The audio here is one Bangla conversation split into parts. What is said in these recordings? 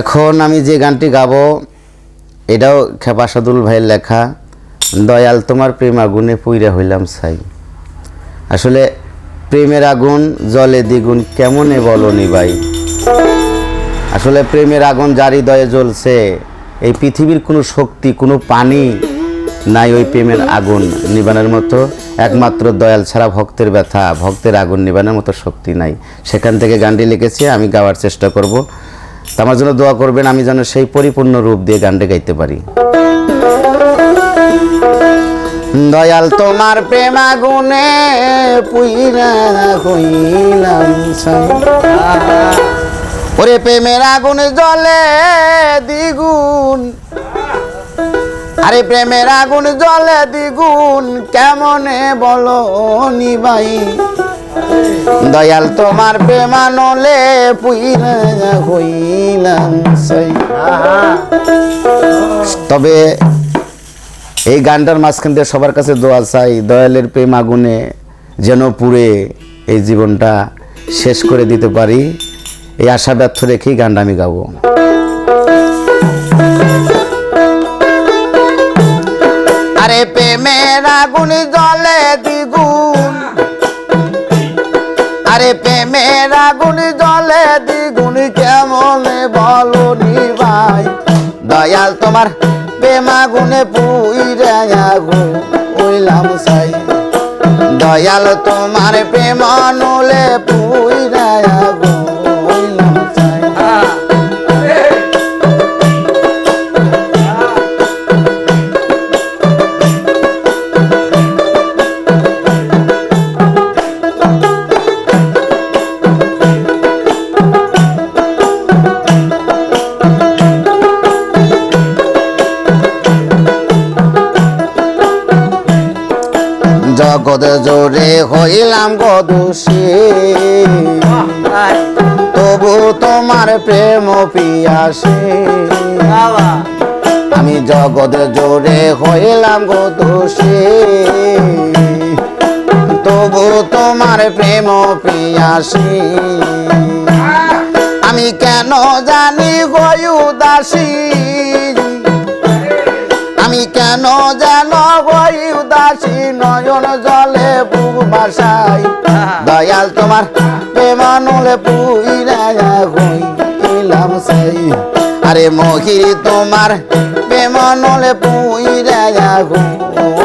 এখন আমি যে গানটি গাবো, এটাও খেপা সাদুল ভাইয়ের লেখা, দয়াল তোমার প্রেম আগুনে পুইরা হইলাম সাই আসলে প্রেমের আগুন, জলে দ্বিগুণ কেমনে বলো ভাই? আসলে প্রেমের আগুন যার হৃদয়ে জ্বলছে, এই পৃথিবীর কোনো শক্তি, কোনো পানি নাই ওই প্রেমের আগুন নিবানের মতো। একমাত্র দয়াল ছাড়া ভক্তের ব্যথা, ভক্তের আগুন নিবানের মতো শক্তি নাই। সেখান থেকে গানটি লিখেছি, আমি গাওয়ার চেষ্টা করব। আমার জন্য দোয়া করবেন, আমি যেন সেই পরিপূর্ণ রূপ দিয়ে গানটি গাইতে পারি। দয়াল তোমার প্রেম হইলাম ওরে প্রেমের আগুন জলে দ্বিগুণ। আরে প্রেমের আগুন জলে দ্বিগুণ, কেমনে বলো নিবাই? দয়াল তোমার প্রেমানলে পুইরা হইলাম। তবে এই গানটার মাঝখান দিয়ে সবার কাছে দোয়া চাই, দয়ালের প্রেম আগুনে যেন পুড়ে এই জীবনটা শেষ করে দিতে পারি এই আশা ব্যর্থ রেখেই গানটা আমি গাবো আরে প্রেমের আগুন জলে দ্বিগুণ আরে প্রেমের আগুন জলে দ্বিগুণ কেমন বলো ভাই? দয়াল তোমার প্রেম আগুনে পুইরে আগুন ওইলাম সাই। দয়াল তোমার প্রেম নলে পুইরে জগৎ জোরে হইলাম গদুষী তবু তোমার প্রেম পিয়াসে। আমি জগৎ জোরে হইলাম গদুষী তবু তোমার প্রেম পিয়াসী। আমি কেন জানি গয় উদাসী। আমি কেন যেন হই উদাসী নয়ন বুক দয়াল তোমার প্রেমানুলে পুইরা হইলাম সাই। আরে মহির তোমার প্রেমানুলে পুইরা হইলাম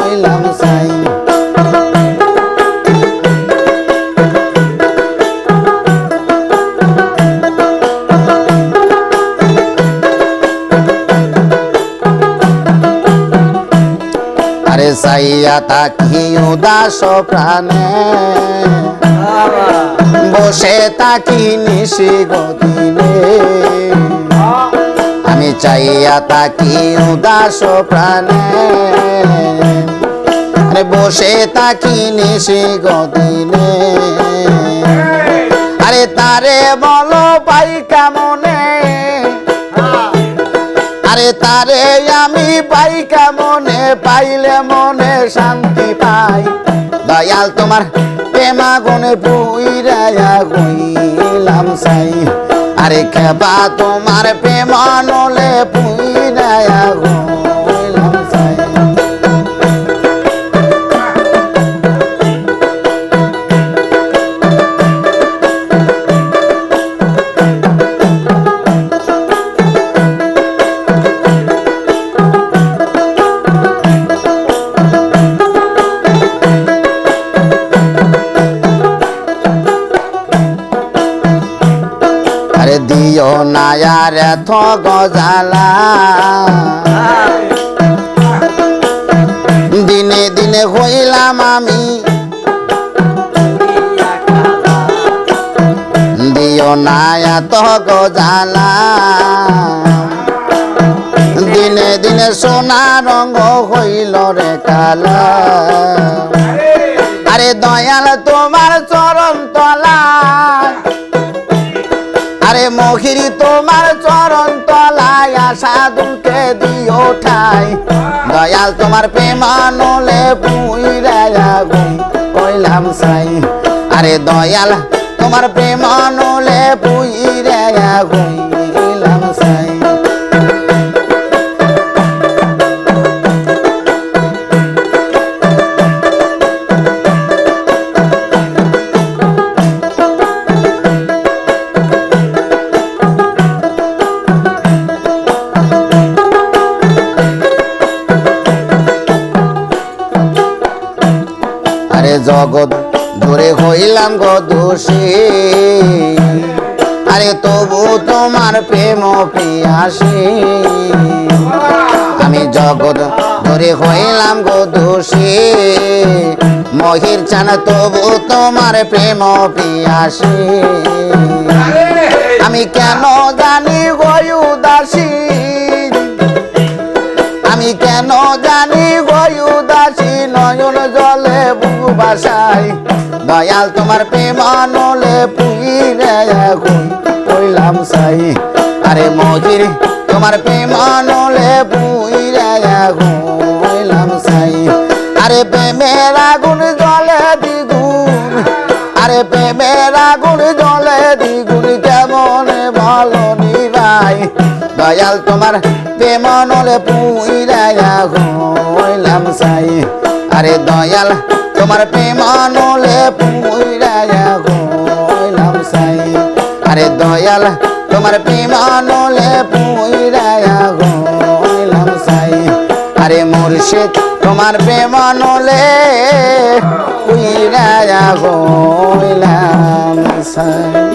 আরে সাইয়া তাকি উদাস প্রাণে। বসে তাকি নিশি গদিনে আমি চাইয়া তাকি উদাস প্রাণে। আরে বসে তাকি নিশি গদিনে আরে তারে বলো পাই কেমনে আরে তারে আমি পাই কেমনে? পাইলে মনে শান্তি পাই। দয়াল তোমার প্রেমা গুনে পুইরা গইলাম সাই। আরে খেপা তোমার প্রেমা নলে বুইরায়া গইলাম দিও গজালা দিনে দিনে হইলাম আমি। দিও না দিনে দিনে সোনা রঙ হইল রে কালা। আরে দয়াল, তোমার মহিরি তোমার চরণ তলায় আশা দুকে দিও ঠাই। দয়াল তোমার প্রেমানলে পুইরায়া গুই কইলাম সাই। আরে দয়াল তোমার প্রেমানলে পুইরায়া গুইলাম জগৎ ধরে হইলাম গো দোষী। আরে তবু তোমার প্রেম পিয়াসী আমি জগৎ ধরে হইলাম গো দোষী। মহির চান তবু তোমার প্রেম পিয়াসী আমি কেন জানি গয়ু দাসী আমি কেন জানি বুকু বাসাই। দয়াল তোমার প্রেম নলে পুইরে এখন কইলাম সাই। আরে মজির, তোমার প্রেম নলে পুইরে এখন কইলাম সাই। আরে প্রেমের আগুন জলে দ্বিগুণ। আরে প্রেমের আগুন জলে দ্বিগুণ, কেমন ভালো নিবাই দয়াল তোমার প্রেম নলে পুইরা হইলাম সাই। আরে দয়াল, তোমার প্রেম নলে পুইরা হইলাম সাই। আরে দয়াল, তোমার প্রেম নলে পুইরা হইলাম সাই। আরে মুর্শিদ, তোমার প্রেম নলে পুইরা হইলাম সাই।